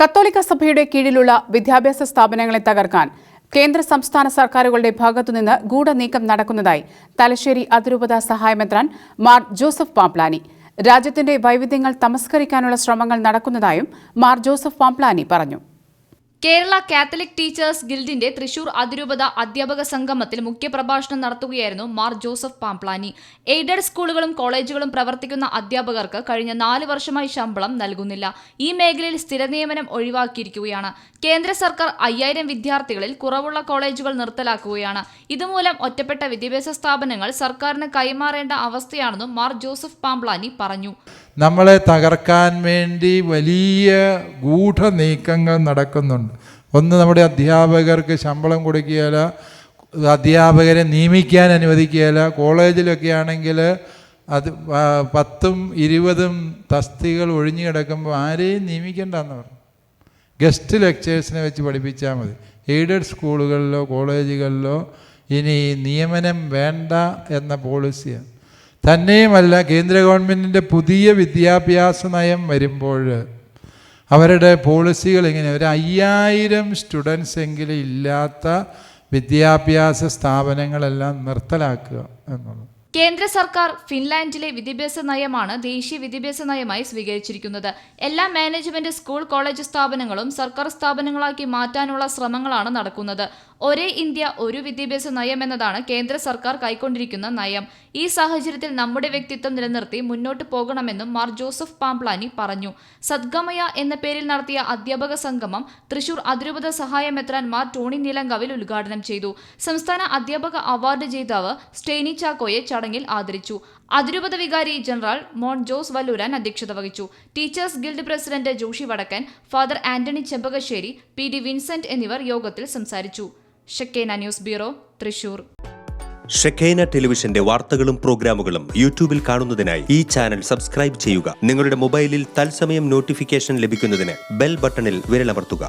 കത്തോലിക്ക സഭയുടെ കീഴിലുള്ള വിദ്യാഭ്യാസ സ്ഥാപനങ്ങളെ തകർക്കാൻ കേന്ദ്ര സംസ്ഥാന സർക്കാരുകളുടെ ഭാഗത്തുനിന്ന് ഗൂഢനീക്കം നടക്കുന്നതായി തലശ്ശേരി അതിരൂപത സഹായമെത്രാൻ മാർ ജോസഫ് പാംപ്ലാനി. രാജ്യത്തിന്റെ വൈവിധ്യങ്ങൾ തമസ്കരിക്കാനുള്ള ശ്രമങ്ങൾ നടക്കുന്നതായും മാർ ജോസഫ് പാംപ്ലാനി പറഞ്ഞു. കേരള കാത്തലിക് ടീച്ചേഴ്സ് ഗിൽഡിന്റെ തൃശൂർ അതിരൂപത അധ്യാപക സംഗമത്തിൽ മുഖ്യപ്രഭാഷണം നടത്തുകയായിരുന്നു മാർ ജോസഫ് പാംപ്ലാനി. എയ്ഡഡ് സ്കൂളുകളും കോളേജുകളും പ്രവർത്തിക്കുന്ന അധ്യാപകർക്ക് കഴിഞ്ഞ നാല് വർഷമായി ശമ്പളം നൽകുന്നില്ല. ഈ മേഖലയിൽ സ്ഥിര നിയമനം ഒഴിവാക്കിയിരിക്കുകയാണ്. കേന്ദ്ര സർക്കാർ അയ്യായിരം വിദ്യാർത്ഥികളിൽ കുറവുള്ള കോളേജുകൾ നിർത്തലാക്കുകയാണ്. ഇതുമൂലം ഒറ്റപ്പെട്ട വിദ്യാഭ്യാസ സ്ഥാപനങ്ങൾ സർക്കാരിന് കൈമാറേണ്ട അവസ്ഥയാണെന്നും മാർ ജോസഫ് പാംപ്ലാനി പറഞ്ഞു. നമ്മളെ തകർക്കാൻ വേണ്ടി വലിയ ഗൂഢ നീക്കങ്ങൾ നടക്കുന്നുണ്ട്. ഒന്ന് നമ്മുടെ അധ്യാപകർക്ക് ശമ്പളം കൊടുക്കുകയില്ല അധ്യാപകരെ നിയമിക്കാൻ അനുവദിക്കുകയില്ല. കോളേജിലൊക്കെ ആണെങ്കിൽ അത് പത്തും ഇരുപതും തസ്തികൾ ഒഴിഞ്ഞു കിടക്കുമ്പോൾ ആരെയും നിയമിക്കേണ്ടെന്ന് പറഞ്ഞു. ഗസ്റ്റ് ലെക്ചേഴ്സിനെ വെച്ച് പഠിപ്പിച്ചാൽ മതി. എയ്ഡഡ് സ്കൂളുകളിലോ കോളേജുകളിലോ ഇനി നിയമനം വേണ്ട എന്ന പോളിസിയാണ്. തന്നെയുമല്ല കേന്ദ്ര ഗവൺമെന്റിന്റെ പുതിയ വിദ്യാഭ്യാസ നയം വരുമ്പോൾ അവരുടെ പോളിസികൾ ഇങ്ങനെ ഒരു അയ്യായിരം സ്റ്റുഡൻസ് എങ്കിലും ഇല്ലാത്ത വിദ്യാഭ്യാസ സ്ഥാപനങ്ങളെല്ലാം നിർത്തലാക്കുക എന്നുള്ളത്. കേന്ദ്ര സർക്കാർ ഫിൻലാൻഡിലെ വിദ്യാഭ്യാസ നയമാണ് ദേശീയ വിദ്യാഭ്യാസ നയമായി സ്വീകരിച്ചിരിക്കുന്നത്. എല്ലാ മാനേജ്മെന്റ് സ്കൂൾ കോളേജ് സ്ഥാപനങ്ങളും സർക്കാർ സ്ഥാപനങ്ങളാക്കി മാറ്റാനുള്ള ശ്രമങ്ങളാണ് നടക്കുന്നത്. ഒരേ ഇന്ത്യ ഒരു വിദ്യാഭ്യാസ നയം എന്നതാണ് കേന്ദ്ര സർക്കാർ കൈക്കൊണ്ടിരിക്കുന്ന നയം. ഈ സാഹചര്യത്തിൽ നമ്മുടെ വ്യക്തിത്വം നിലനിർത്തി മുന്നോട്ട് പോകണമെന്നും മാർ ജോസഫ് പാംപ്ലാനി പറഞ്ഞു. സദ്ഗമയ എന്ന പേരിൽ നടത്തിയ അധ്യാപക സംഗമം തൃശൂർ അതിരൂപത സഹായമെത്രാൻ മാർ ടോണി നീലങ്കാവിൽ ഉദ്ഘാടനം ചെയ്തു. സംസ്ഥാന അധ്യാപക അവാർഡ് ജേതാവ് സ്റ്റേനി ചാക്കോയെ ചടങ്ങിൽ ആദരിച്ചു. അതിരൂപത വികാരി ജനറൽ മോൺ ജോസ് വല്ലൂരാൻ അധ്യക്ഷത വഹിച്ചു. Teachers guild president Joshi Vadakkan father Antony Chembakassery P D Vincent എന്നിവർ യോഗത്തിൽ സംസാരിച്ചു. Shekinah news bureau Thrissur. ഷെഖേന ടെലിവിഷന്റെ വാർത്തകളും പ്രോഗ്രാമുകളും യൂട്യൂബിൽ കാണുന്നതിനായി ഈ ചാനൽ സബ്സ്ക്രൈബ് ചെയ്യുക. നിങ്ങളുടെ മൊബൈലിൽ തത്സമയം നോട്ടിഫിക്കേഷൻ ലഭിക്കുന്നതിന് ബെൽ ബട്ടണിൽ വിരലമർത്തുക.